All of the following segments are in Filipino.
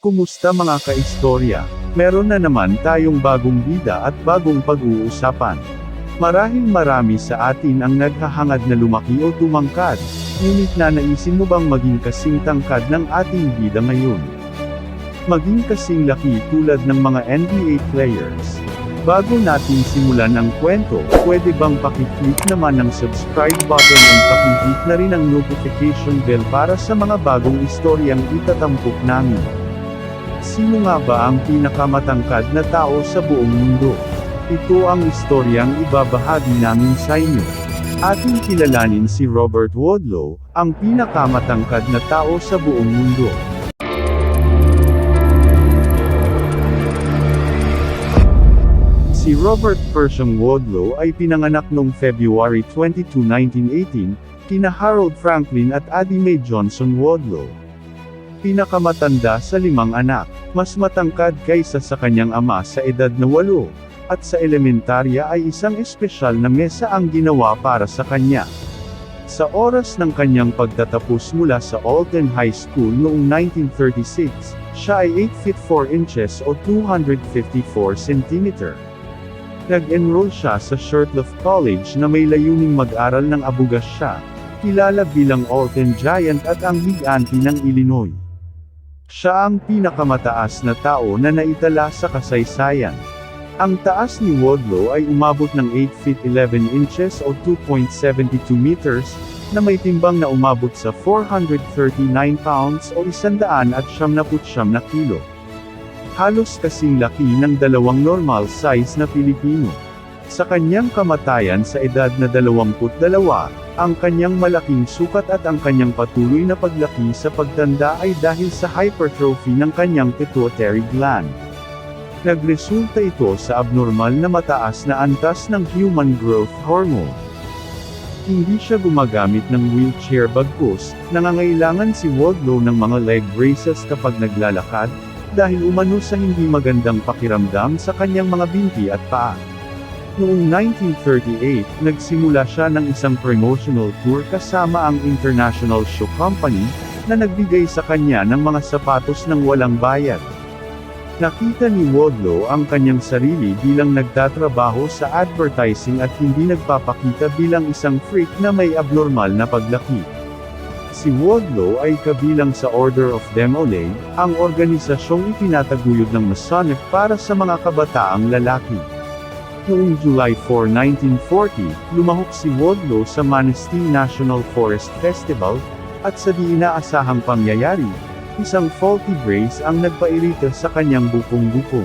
Kumusta mga kaistorya? Meron na naman tayong bagong bida at bagong pag-uusapan. Marahil marami sa atin ang naghahangad na lumaki o tumangkad, ngunit nanaisin mo bang maging kasing tangkad ng ating bida ngayon? Maging kasing laki tulad ng mga NBA players. Bago natin simulan ang kwento, pwede bang pakiclick naman ng subscribe button and pakihit na rin ang notification bell para sa mga bagong istoryang itatampok namin. Sino nga ba ang pinakamatangkad na tao sa buong mundo? Ito ang istoryang ibabahagi namin sa inyo. Ating kilalanin si Robert Wadlow, ang pinakamatangkad na tao sa buong mundo. Si Robert Pershing Wadlow ay pinanganak noong February 22, 1918, kina Harold Franklin at Addie Mae Johnson Wadlow. Pinakamatanda sa limang anak, mas matangkad kaysa sa kanyang ama sa edad na walo, at sa elementarya ay isang espesyal na mesa ang ginawa para sa kanya. Sa oras ng kanyang pagtatapos mula sa Alton High School noong 1936, siya ay 8 feet 4 inches o 254 centimeter. Nag-enroll siya sa Shirtlift College na may layuning mag-aral ng abugas siya, kilala bilang Alton Giant at ang Liganti ng Illinois. Siya ang pinakamataas na tao na naitala sa kasaysayan. Ang taas ni Wadlow ay umabot ng 8 feet 11 inches o 2.72 meters, na may timbang na umabot sa 439 pounds o 179 na kilo. Halos kasing laki ng dalawang normal size na Pilipino. Sa kanyang kamatayan sa edad na 22, ang kanyang malaking sukat at ang kanyang patuloy na paglaki sa pagtanda ay dahil sa hypertrophy ng kanyang pituitary gland. Nagresulta ito sa abnormal na mataas na antas ng human growth hormone. Hindi siya gumagamit ng wheelchair bagkus, nangangailangan si Wadlow ng mga leg braces kapag naglalakad, dahil umano sa hindi magandang pakiramdam sa kanyang mga binti at paa. Noong 1938, nagsimula siya ng isang promotional tour kasama ang International Shoe Company, na nagbigay sa kanya ng mga sapatos ng walang bayad. Nakita ni Wadlow ang kanyang sarili bilang nagtatrabaho sa advertising at hindi nagpapakita bilang isang freak na may abnormal na paglaki. Si Wadlow ay kabilang sa Order of Demolay, ang organisasyong itinataguyod ng Masonic para sa mga kabataang lalaki. Noong July 4, 1940, lumahok si Wadlow sa Manistee National Forest Festival, at sa di inaasahang pangyayari, isang faulty brace ang nagpairita sa kanyang bukong-bukong.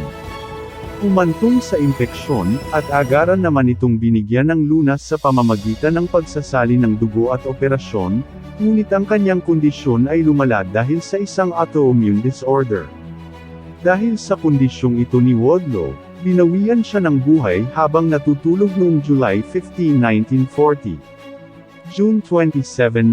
Umantong sa impeksyon, at agaran naman itong binigyan ng lunas sa pamamagitan ng pagsasali ng dugo at operasyon, ngunit ang kanyang kondisyon ay lumala dahil sa isang autoimmune disorder. Dahil sa kondisyong ito ni Wadlow, binawian siya ng buhay habang natutulog noong July 15, 1940. June 27,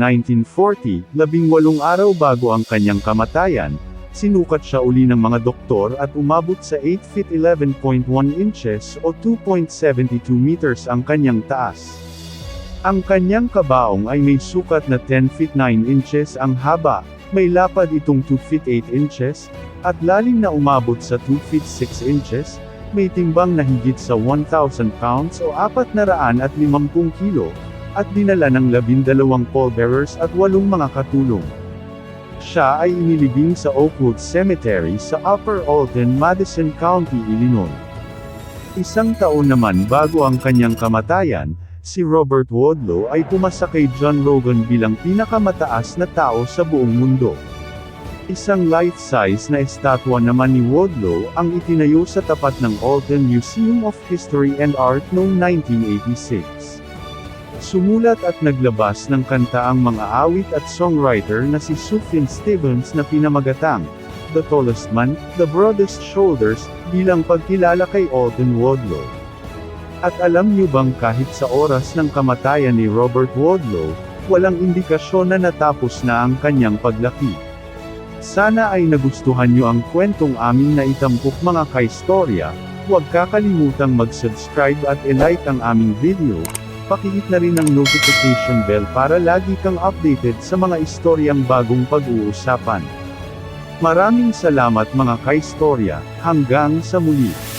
1940, labing walong araw bago ang kanyang kamatayan, sinukat siya uli ng mga doktor at umabot sa 8 feet 11.1 inches o 2.72 meters ang kanyang taas. Ang kanyang kabaong ay may sukat na 10 feet 9 inches ang haba, may lapad itong 2 feet 8 inches, at lalim na umabot sa 2 feet 6 inches, may timbang na higit sa 1,000 pounds o 450 kilo, at dinala ng labindalawang pallbearers at walong mga katulong. Siya ay inilibing sa Oakwood Cemetery sa Upper Alton, Madison County, Illinois. Isang taon naman bago ang kanyang kamatayan, si Robert Wadlow ay pumasa kay John Logan bilang pinakamataas na tao sa buong mundo. Isang life-size na estatwa naman ni Wadlow ang itinayo sa tapat ng Alton Museum of History and Art noong 1986. Sumulat at naglabas ng kanta ang mga awit at songwriter na si Sufjan Stevens na pinamagatang, The Tallest Man, The Broadest Shoulders, bilang pagkilala kay Alton Wadlow. At alam niyo bang kahit sa oras ng kamatayan ni Robert Wadlow, walang indikasyon na natapos na ang kanyang paglaki. Sana ay nagustuhan niyo ang kwentong aming na itampok mga kaistorya, huwag kakalimutang mag-subscribe at i-like ang aming video, pakihit na rin ang notification bell para lagi kang updated sa mga istoryang bagong pag-uusapan. Maraming salamat mga kaistorya, hanggang sa muli.